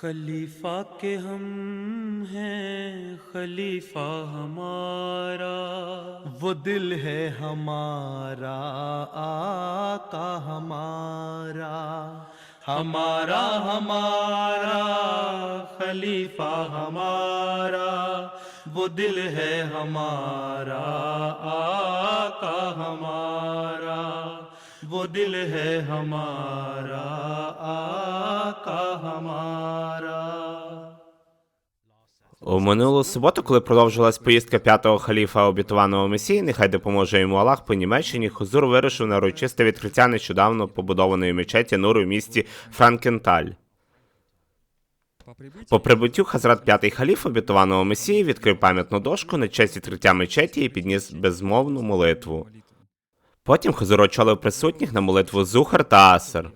خلیفہ کے ہم ہیں، خلیفہ ہمارا۔ وہ دل ہے ہمارا، آقا ہمارا۔ ہمارا ہمارا، خلیفہ ہمارا۔ وہ دل ہے ہمارا، آقا ہمارا۔ वो दिल है हमारा आका हमारा У минулу суботу, коли продовжилась поїздка п'ятого халіфа обітованого месії, нехай допоможе йому Аллах по Німеччині, Хузур вирушив на урочисте відкриття нещодавно побудованої мечеті Нуру в місті Франкенталь. По прибуттю Хазрат п'ятий халіф обітованого месії відкрив пам'ятну дошку на честь відкриття мечеті і підніс безмовну молитву. Потім Хазур очолив присутніх на молитву Зухар та Асер.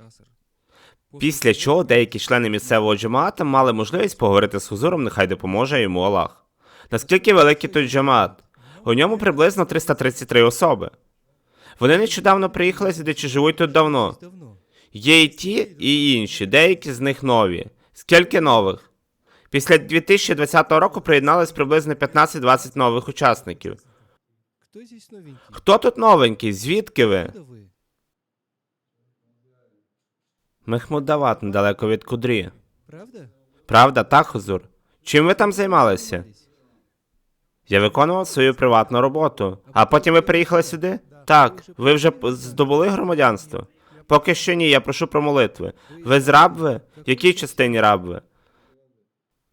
Після чого деякі члени місцевого джамаата мали можливість поговорити з Хузуром, нехай допоможе йому Аллах. Наскільки великий той джамаат? У ньому приблизно 333 особи. Вони нещодавно приїхали сюди чи живуть тут давно. Є і ті, і інші, деякі з них нові. Скільки нових? Після 2020 року приєдналось приблизно 15-20 нових учасників. Кто здесь новенький? Хто тут новенький? Звідки ви? Откуда вы? Мехмудават недалеко від Кудрі. Правда? Правда, так, Хузур? Чим ви там займалися? Я виконував свою приватну роботу. А потім ви приїхали сюди? Так. Ви вже здобули громадянство? Поки що ні, я прошу про молитви. Ви з Рабви? В якій частині Рабви?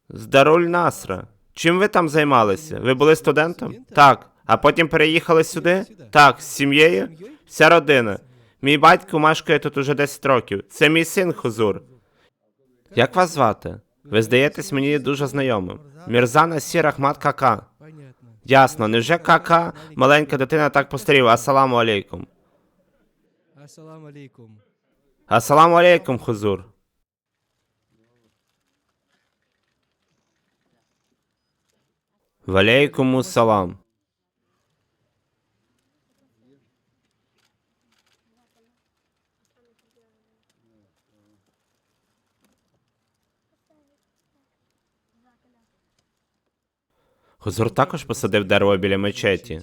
З Даруль Насра. Чим ви там займалися? Ви були студентом? Так. А потім переїхали сюди? Так, з сім'єю? Вся родина. Мій батько мешкає тут уже 10 років. Це мій син Хузур. Як вас звати? Ви здаєтесь мені дуже знайомим. Мірзана Сір Ахмад Кака. Ясно, невже Кака маленька дитина так постаріла? Асаламу алейкум. Ассаламу алейкум. Асаламу алейкум, Хузур. Валейкуму салам. Хузур також посадив дерево біля мечеті.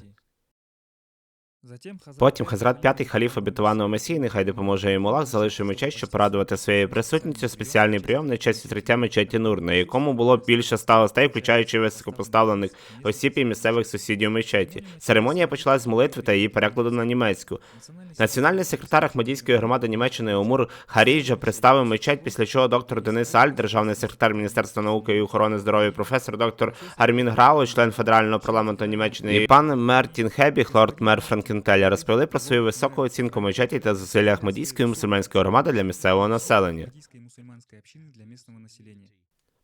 Потім Хазрат п'ятий халіф обітованого месії, нехай допоможе йому Аллах, залишив мечеть, щоб порадувати своєю присутністю спеціальний прийом на честь відкриття мечеті Нур, на якому було більше ста гостей, включаючи високопоставлених осіб і місцевих сусідів мечеті. Церемонія почалась з молитви та її перекладу на німецьку. Національний секретар Ахмадійської громади Німеччини Омур Харіджа представив мечеть, після чого доктор Денис Аль, державний секретар Міністерства науки і охорони здоров'я, професор доктор Армін Грау, член федерального парламенту Німеччини, і пан Мертін Хебіх, лорд мер Франкентеля, розповіли про свою високу оцінку мечеті та зусилля Ахмадійської мусульманської громади для місцевого населення.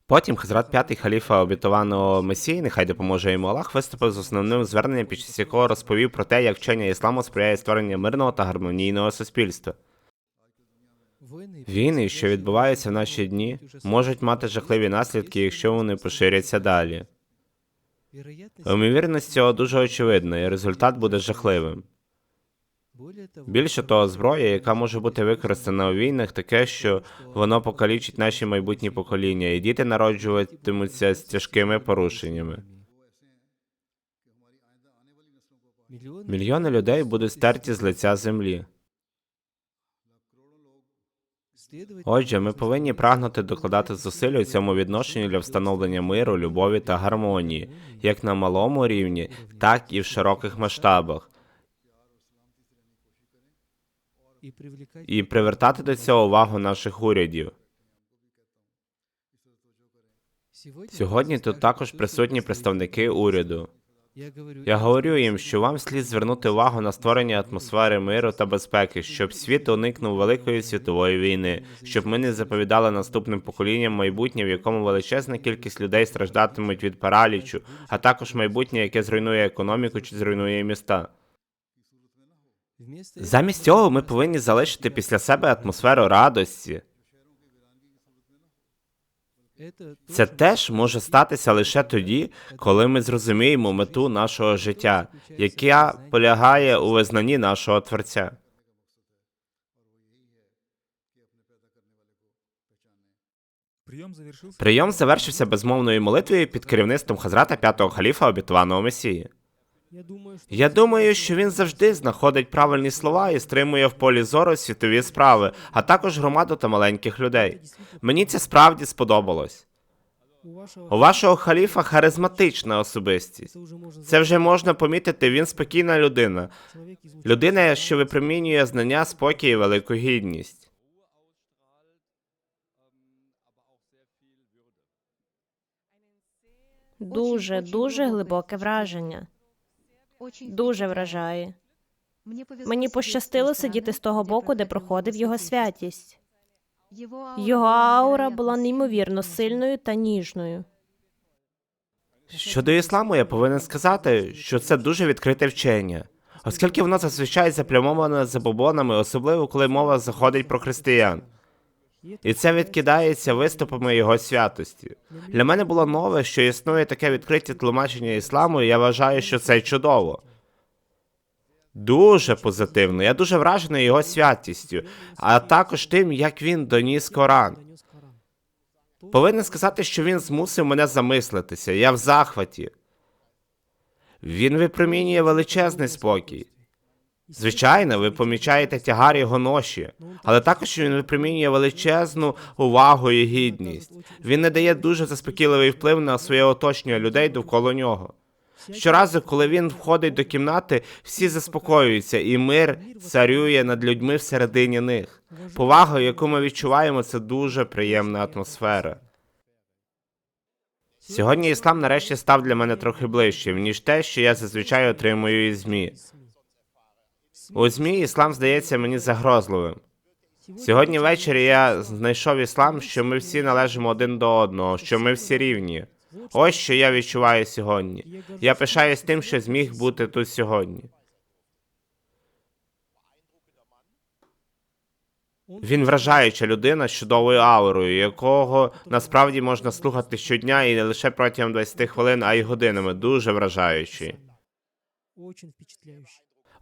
Потім Хазрат п'ятий халіфа обітованого Месії, нехай допоможе йому Аллах, виступив з основним зверненням, під час якого розповів про те, як вчення ісламу сприяє створенню мирного та гармонійного суспільства. Війни, що відбуваються в наші дні, можуть мати жахливі наслідки, якщо вони поширяться далі. Ймовірність цього дуже очевидна, і результат буде жахливим. Більше того, зброя, яка може бути використана у війнах, таке, що воно покалічить наші майбутні покоління, і діти народжуватимуться з тяжкими порушеннями. Мільйони людей будуть стерті з лиця землі. Отже, ми повинні прагнути докладати зусиль у цьому відношенні для встановлення миру, любові та гармонії, як на малому рівні, так і в широких масштабах, і привертати до цього увагу наших урядів. Сьогодні тут також присутні представники уряду. Я говорю, їм, що вам слід звернути увагу на створення атмосфери миру та безпеки, щоб світ уникнув великої світової війни, щоб ми не заповідали наступним поколінням майбутнє, в якому величезна кількість людей страждатимуть від паралічу, а також майбутнє, яке зруйнує економіку чи зруйнує міста. Замість цього ми повинні залишити після себе атмосферу радості. Це теж може статися лише тоді, коли ми зрозуміємо мету нашого життя, яка полягає у визнанні нашого Творця. Прийом завершився безмовною молитвою під керівництвом Хазрата п'ятого халіфа обітуваного Месії. Я думаю, що він завжди знаходить правильні слова і стримує в полі зору світові справи, а також громаду та маленьких людей. Мені це справді сподобалось. у У вашого халіфа харизматична особистість. это уже можно Це вже можна помітити, він спокійна людина. Людина, що випромінює знання, спокій і велику гідність. Дуже, дуже глибоке враження. Дуже вражає. Мені пощастило сидіти з того боку, де проходив його святість. Його аура була неймовірно сильною та ніжною. Щодо ісламу, я повинен сказати, що це дуже відкрите вчення, оскільки воно зазвичай заплямоване забобонами, особливо коли мова заходить про християн. І це відкидається виступами його святості. Для мене було нове, що існує таке відкрите тлумачення ісламу, і я вважаю, що це чудово. Дуже позитивно. Я дуже вражений його святістю, а також тим, як він доніс. Коран. Повинен сказати, що він змусив мене замислитися. Я в захваті. Він випромінює величезний спокій. Звичайно, ви помічаєте тягар його ноші, але також він випромінює величезну увагу і гідність. Він не дає дуже заспокійливий вплив на своє оточення людей довкола нього. Щоразу, коли він входить до кімнати, всі заспокоюються, і мир царює над людьми всередині них. Повага, яку ми відчуваємо, це дуже приємна атмосфера. Сьогодні іслам нарешті став для мене трохи ближчим, ніж те, що я зазвичай отримую із ЗМІ. У ЗМІ іслам здається мені загрозливим. Сьогодні ввечері я знайшов іслам, що ми всі належимо один до одного, що ми всі рівні. Ось що я відчуваю сьогодні. Я пишаюсь тим, що зміг бути тут сьогодні. Він вражаюча людина з чудовою аурою, якого насправді можна слухати щодня і не лише протягом 20 хвилин, а й годинами. Дуже вражаючий.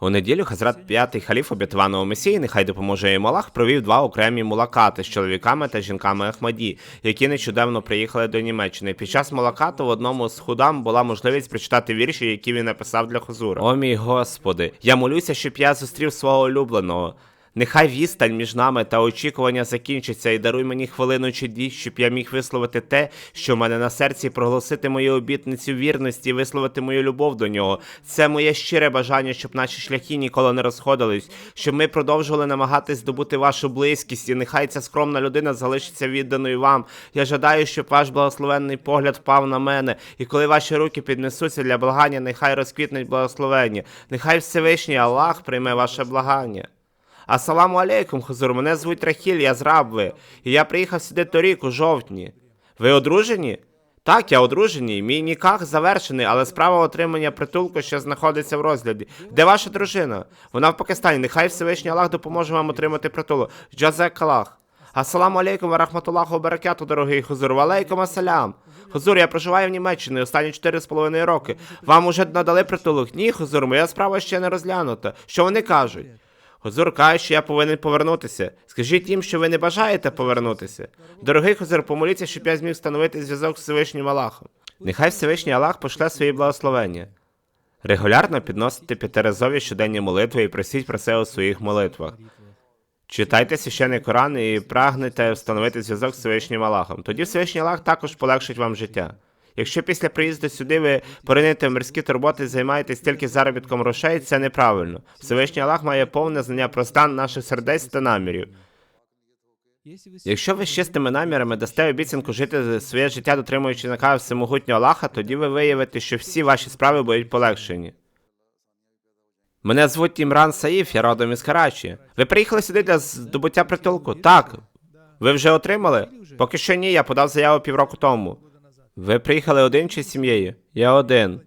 У неділю Хазрат п'ятий халіф обітваного Месії, нехай допоможе йому Аллах, провів два окремі мулакати з чоловіками та жінками Ахмаді, які нещодавно приїхали до Німеччини. Під час мулакату в одному з худам була можливість прочитати вірші, які він написав для Хузура. О мій Господи, я молюся, щоб я зустрів свого улюбленого. Нехай відстань між нами та очікування закінчиться, і даруй мені хвилину чи дві, щоб я міг висловити те, що в мене на серці, проголосити мою обітницю вірності, висловити мою любов до нього. Це моє щире бажання, щоб наші шляхи ніколи не розходились, щоб ми продовжували намагатись здобути вашу близькість, і нехай ця скромна людина залишиться відданою вам. Я жадаю, щоб ваш благословенний погляд впав на мене, і коли ваші руки піднесуться для благання, нехай розквітнуть благословення. Нехай Всевишній Аллах прийме ваше благання. Асаламу алейкум, Хузур, мене звуть Рахіль, я з Рабви, і я приїхав сюди торік у жовтні. Ви одружені? Так, я одружений. Мій ніках завершений, але справа отримання притулку ще знаходиться в розгляді. Де ваша дружина? Вона в Пакистані. Нехай Всевишній Аллах допоможе вам отримати притулок. Джазек Аллах. Асаламу алейкум рахматуллаху баракату, дорогий Хузур. Валейкум асалям. Хузур, я проживаю в Німеччині останні 4,5 роки. Вам уже надали притулок? Ні, Хузур, моя справа ще не розглянута. Що вони кажуть? Хозур каже, що я повинен повернутися. Скажіть їм, що ви не бажаєте повернутися. Дорогий Хозур, помоліться, щоб я зміг встановити зв'язок з Всевишнім Аллахом. Нехай Всевишній Аллах пошле свої благословення. Регулярно підносите п'ятиразові щоденні молитви і просіть про це у своїх молитвах. Читайте священний Коран і прагнете встановити зв'язок з Всевишнім Аллахом. Тоді Всевишній Аллах також полегшить вам життя. Якщо після приїзду сюди ви поринете в мирські турботи займаєтесь тільки заробітком грошей, це неправильно. Всевишній Аллах має повне знання про стан наших сердець та намірів. Якщо ви з чистими намірами дасте обіцянку жити своє життя, дотримуючи наказів всемогутнього Аллаха, тоді ви виявите, що всі ваші справи будуть полегшені. Мене звуть Імран Саїф, я родом із Карачі. Ви приїхали сюди для здобуття притулку? Так. Ви вже отримали? Поки що ні, я подав заяву півроку тому. Ви приїхали один чи з сім'єю? Я один.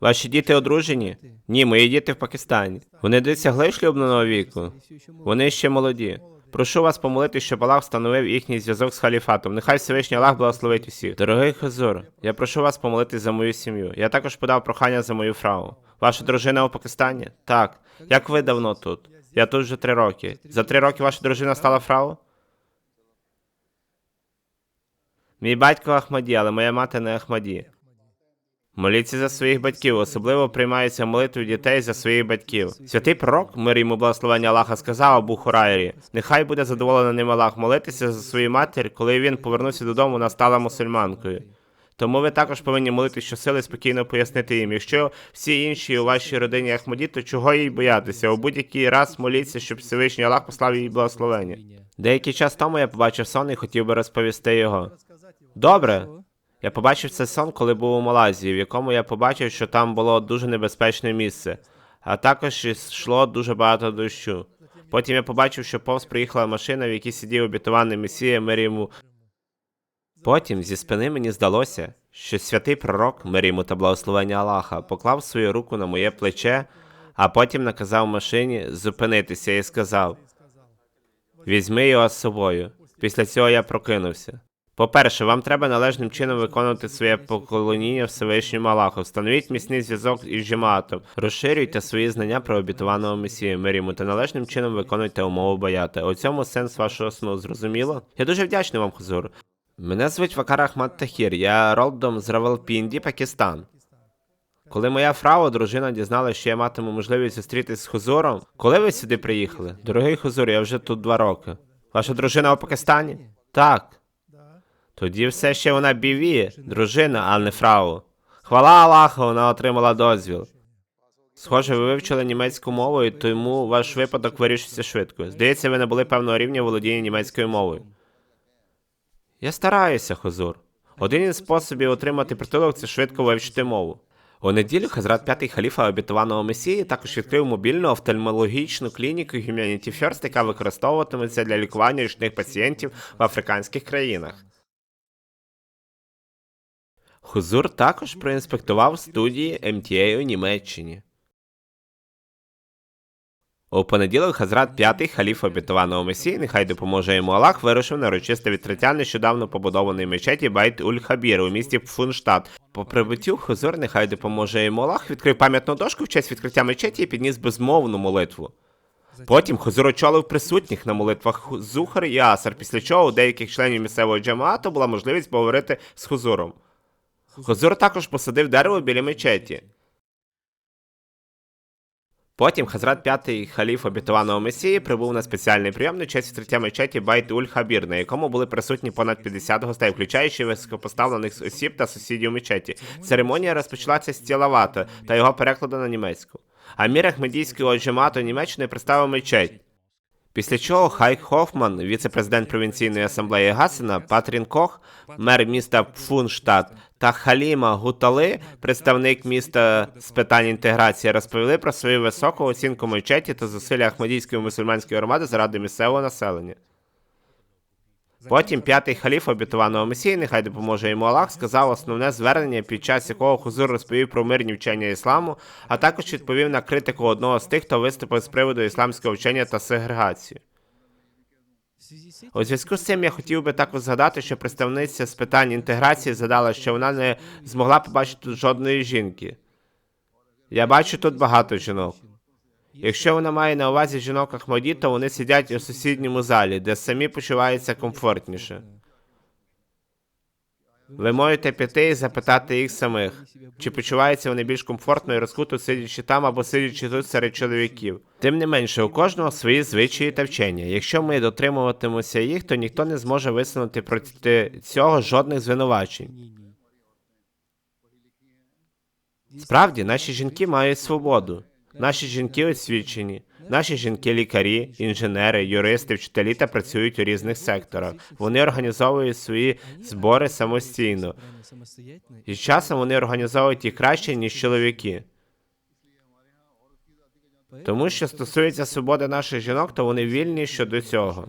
Ваші діти одружені? Ні, мої діти в Пакистані. Вони досягли шлюбного віку. Вони ще молоді. Прошу вас помолити, щоб Аллах встановив їхній зв'язок з халіфатом. Нехай Всевишній Аллах благословить усіх. Дорогий Хазур, я прошу вас помолитись за мою сім'ю. Я також подав прохання за мою фрау. Ваша дружина у Пакистані? Так. Як ви давно тут? Я тут вже три роки. За три роки ваша дружина стала фрау? Мій батько Ахмаді, але моя мати не Ахмаді. Моліться за своїх батьків, особливо приймаються молитви дітей за своїх батьків. Святий пророк, мир йому благословення Аллаха, сказав Абу Хурайрі, нехай буде задоволений ним Аллах молитися за свою матір, коли він повернувся додому, вона стала мусульманкою. Тому ви також повинні молити щосили спокійно пояснити їм. Якщо всі інші у вашій родині Ахмаді, то чого їй боятися? У будь-який раз моліться, щоб Всевишній Аллах послав їй благословення. Деякий час тому я побачив сон і хотів би розповісти його. Добре. Я побачив цей сон, коли був у Малайзії, в якому я побачив, що там було дуже небезпечне місце, а також йшло дуже багато дощу. Потім я побачив, що повз приїхала машина, в якій сидів обітований Месія мир йому. Потім зі спини мені здалося, що святий пророк, мир йому та благословення Аллаха, поклав свою руку на моє плече, а потім наказав машині зупинитися і сказав: Візьми його з собою. Після цього я прокинувся. По-перше, вам треба належним чином виконувати своє поклоніння Всевишньому Аллаху. Встановіть міцний зв'язок із жематом, розширюйте свої знання про обітованого Месію мир йому та належним чином виконуйте умову баяти. У цьому сенс вашого сну зрозуміло? Я дуже вдячний вам, Хузур. Мене звуть Вакар Ахмад Тахір, я родом з Равалпінді, Пакистан. Коли моя фрау, дружина, дізналася, що я матиму можливість зустрітись з Хузуром, коли ви сюди приїхали? Дорогий Хузур, я вже тут два роки. Ваша дружина у Пакистані? Так. Тоді все ще вона біві, дружина, а не фрау. Хвала Аллаху, вона отримала дозвіл. Схоже, ви вивчили німецьку мову, і тому ваш випадок вирішиться швидко. Здається, ви не були певного рівня володіння німецькою мовою. Я стараюся, Хозур. Один із способів отримати притулок це швидко вивчити мову. У неділю Хазрат п'ятий халіфа обітованого Месії також відкрив мобільну офтальмологічну клініку Humanity First, яка використовуватиметься для лікування річних пацієнтів в африканських країнах. Хузур також проінспектував студії MTA у Німеччині. У понеділок Хазрат п'ятий халіф обітованого Месії, нехай допоможе йому Аллах, вирушив на урочисте відкриття нещодавно побудованої мечеті Байт Уль Хабір у місті Пфунштадт. По прибуттю Хузур, нехай допоможе йому Аллах, відкрив пам'ятну дошку в честь відкриття мечеті і підніс безмовну молитву. Потім Хузур очолив присутніх на молитвах Зухар і Асар, після чого у деяких членів місцевого джамаату була можливість поговорити з Хузуром. Хузур також посадив дерево біля мечеті. Потім Хазрат п'ятий халіф обітованого Месії прибув на спеціальний прийом на честь відкриття мечеті Байт Уль Хабір, на якому були присутні понад 50 гостей, включаючи високопоставлених осіб та сусідів мечеті. Церемонія розпочалася з тілавата та його перекладу на німецьку. Амір Ахмедійського джемату Німеччини представив мечеть. Після чого Хайк Хофман, віце-президент провінційної асамблеї Гасена, Патрін Кох, мер міста Пфунштадт та Халіма Гутали, представник міста з питань інтеграції, розповіли про свою високу оцінку мечеті та зусилля Ахмадійської мусульманської громади заради місцевого населення. Потім п'ятий халіф обітованого Месії, нехай допоможе йому Аллах, сказав основне звернення, під час якого Хузур розповів про мирні вчення ісламу, а також відповів на критику одного з тих, хто виступив з приводу ісламського вчення та сегрегації. У зв'язку з цим я хотів би також згадати, що представниця з питань інтеграції задала, що вона не змогла побачити тут жодної жінки. Я бачу тут багато жінок. Якщо вона має на увазі жінок Ахмаді, то вони сидять у сусідньому залі, де самі почуваються комфортніше. Ви можете піти і запитати їх самих, чи почуваються вони більш комфортно і розкуто сидячи там або сидячи тут серед чоловіків. Тим не менше, у кожного свої звичаї та вчення. Якщо ми дотримуватимемося їх, то ніхто не зможе висунути проти цього жодних звинувачень. Справді, наші жінки мають свободу. Наші жінки освічені. Наші жінки лікарі, інженери, юристи, вчителі та працюють у різних секторах. Вони організовують свої збори самостійно. І часом вони організовують їх краще, ніж чоловіки. Тому що стосується свободи наших жінок, то вони вільні щодо цього.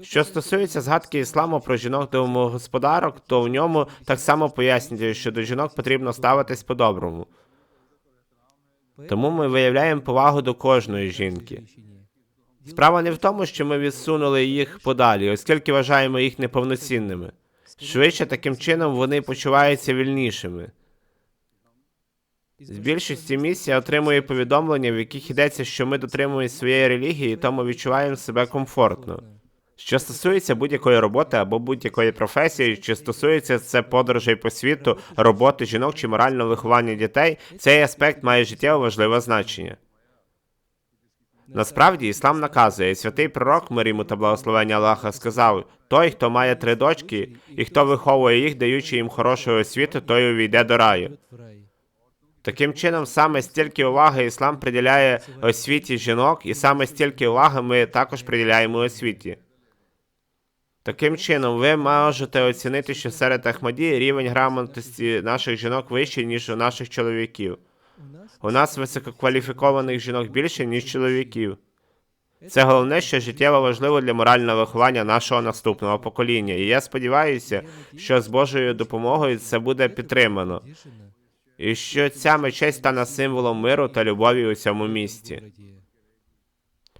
Що стосується згадки ісламу про жінок домогосподарок, то в ньому так само пояснює, що до жінок потрібно ставитись по-доброму. Тому ми виявляємо повагу до кожної жінки. Справа не в тому, що ми відсунули їх подалі, оскільки вважаємо їх неповноцінними. Швидше таким чином вони почуваються вільнішими. З більшості місць я отримую повідомлення, в яких йдеться, що ми дотримуємося своєї релігії, і тому відчуваємо себе комфортно. Що стосується будь-якої роботи або будь-якої професії, чи стосується це подорожей по світу, роботи жінок чи морального виховання дітей, цей аспект має життєво важливе значення. Насправді іслам наказує, святий пророк мир йому та благословення Аллаха сказав: той, хто має три дочки, і хто виховує їх, даючи їм хорошу освіту, той увійде до раю. Таким чином, саме стільки уваги іслам приділяє освіті жінок, і саме стільки уваги ми також приділяємо освіті. Таким чином, ви можете оцінити, що серед Ахмаді рівень грамотності наших жінок вищий, ніж у наших чоловіків. У нас висококваліфікованих жінок більше, ніж чоловіків. Це головне, що життєво важливо для морального виховання нашого наступного покоління. І я сподіваюся, що з Божою допомогою це буде підтримано, і що ця мечеть стане символом миру та любові у цьому місті.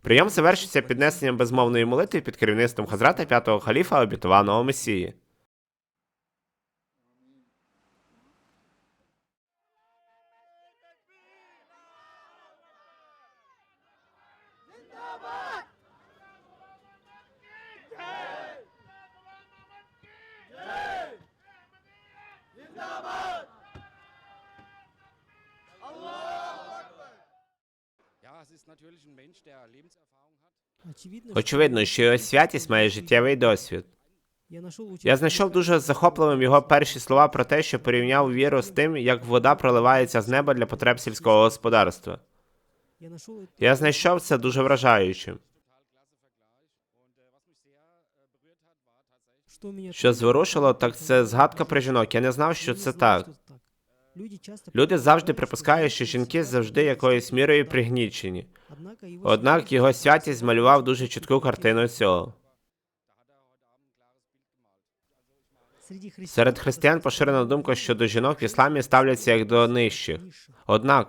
Прийом завершиться піднесенням безмовної молитви під керівництвом Хазрата п'ятого халіфа обітованого Месії. Очевидно, Очевидно, що його святість має життєвий досвід. я знайшов дуже захопливим його перші слова про те, що порівняв віру з тим, як вода проливається з неба для потреб сільського господарства. Я знайшов це дуже вражаючим. Що зворушило, так це згадка про жінок. Я не знав, що це так. Люди завжди припускають, що жінки завжди якоюсь мірою пригнічені. Однак його святість змалював дуже чітку картину цього. серед християн поширена думка, що до жінок в ісламі ставляться як до нижчих. Однак,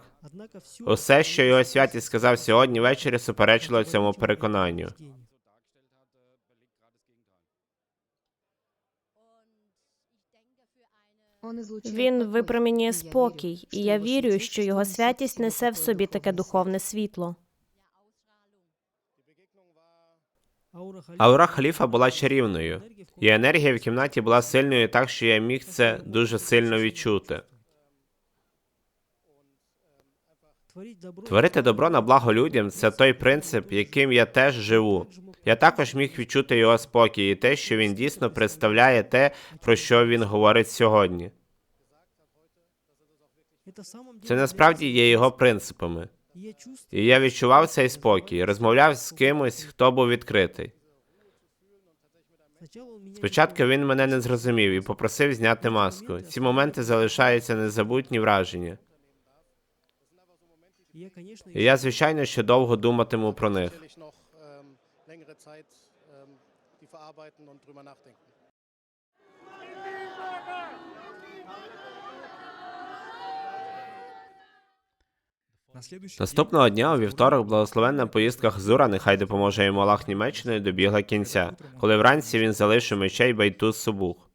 усе, що його святість сказав сьогодні ввечері, суперечило цьому переконанню. Він випромінює спокій, і я вірю, що його святість несе в собі таке духовне світло. Аура халіфа була чарівною, і енергія в кімнаті була сильною так, що я міг це дуже сильно відчути. Творити добро на благо людям це той принцип, яким я теж живу. Я також міг відчути його спокій і те, що він дійсно представляє те, про що він говорить сьогодні. Це насправді є його принципами. І я відчував цей спокій, розмовляв з кимось, хто був відкритий. Спочатку він мене не зрозумів і попросив зняти маску. Ці моменти залишаються незабутні враження. І я, звичайно, ще довго думатиму про них. Ähm, ähm, Наступного дня у вівторок благословенна поїздка Хзура, нехай допоможе йому Аллах Німеччиною, добігла кінця, коли вранці він залишив мечей Байтус Субух.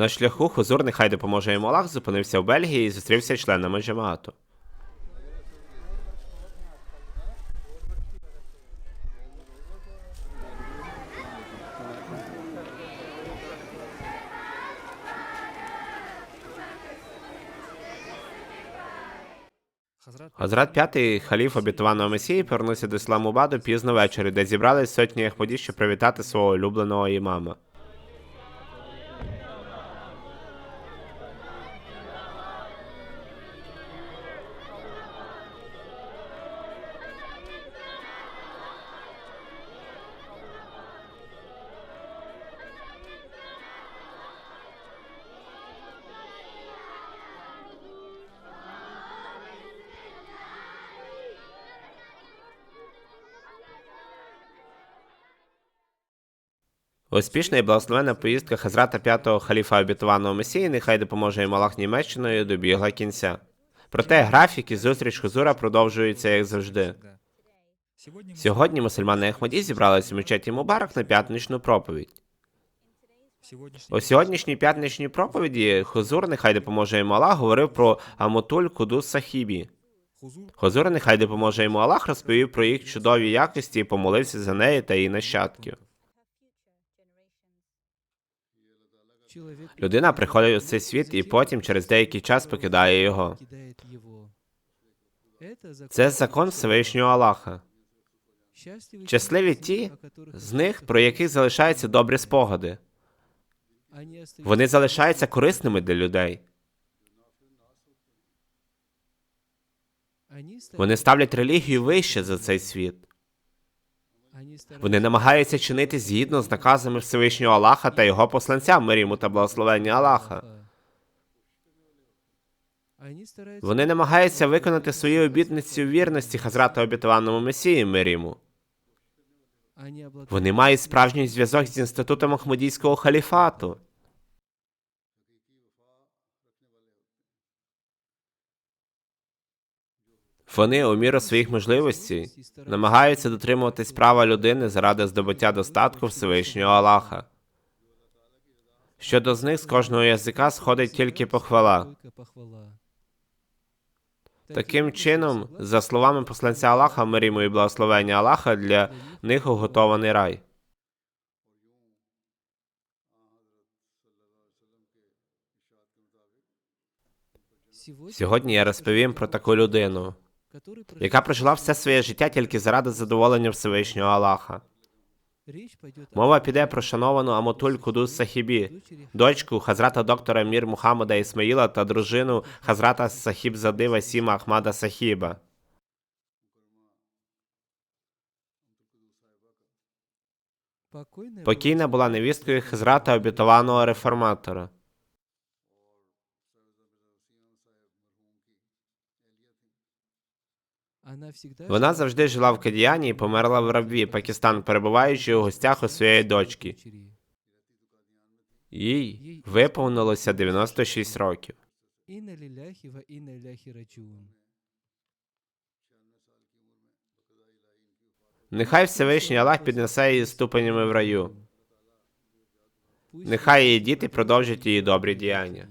На шляху Хузур, нехай допоможе йому Аллах, зупинився в Бельгії і зустрівся членами джамаату. Хазрат п'ятий халіф обітованого Месії повернувся до Ісламабаду пізно ввечері, де зібрались сотні ахмадів, щоб привітати свого улюбленого імама. Успішна і благословенна поїздка Хазрата п'ятого халіфа обітованого Месії, нехай допоможе йому Аллах Німеччиною, добігла кінця. Проте графік і зустріч Хузура продовжуються як завжди. Сьогодні мусульмани Ахмаді зібралися в мечеті Мубарак на п'ятничну проповідь. У сьогоднішній п'ятничній проповіді Хузур, нехай допоможе йому Аллах, говорив про Амутуль Кудус Сахібі. Хузур нехай допоможе йому Аллах, розповів про їх чудові якості і помолився за неї та її нащадків. Людина приходить у цей світ і потім через деякий час покидає його. Це закон Всевишнього Аллаха. Щасливі ті з них, про яких залишаються добрі спогади. Вони залишаються корисними для людей. Вони ставлять релігію вище за цей світ. Вони намагаються чинити згідно з наказами Всевишнього Аллаха та його посланця мир йому та благословення Аллаха. Вони намагаються виконати свою обітницю вірності Хазрата обітованому Месії мир йому. Вони мають справжній зв'язок з інститутом Ахмадійського халіфату. Вони у міру своїх можливостей намагаються дотримуватись права людини заради здобуття достатку Всевишнього Аллаха. Щодо з них з кожного язика сходить тільки похвала. Таким чином, за словами посланця Аллаха, мир і благословення Аллаха, для них уготований рай. Сьогодні я розповім про таку людину, яка прожила все своє життя тільки заради задоволення Всевишнього Аллаха. Мова піде про шановану Амотуль Кудус Сахібі, дочку Хазрата доктора Мір Мухаммада Ісмаїла та дружину Хазрата Сахіб Зади Васіма Ахмада Сахіба. Покійна була невісткою Хазрата обітованого реформатора. Вона завжди жила в Кадіані і померла в рабві, Пакистан, перебуваючи у гостях у своєї дочки. Їй виповнилося 96 років. Нехай Всевишній Аллах піднесе її ступенями в раю. Нехай її діти продовжать її добрі діяння.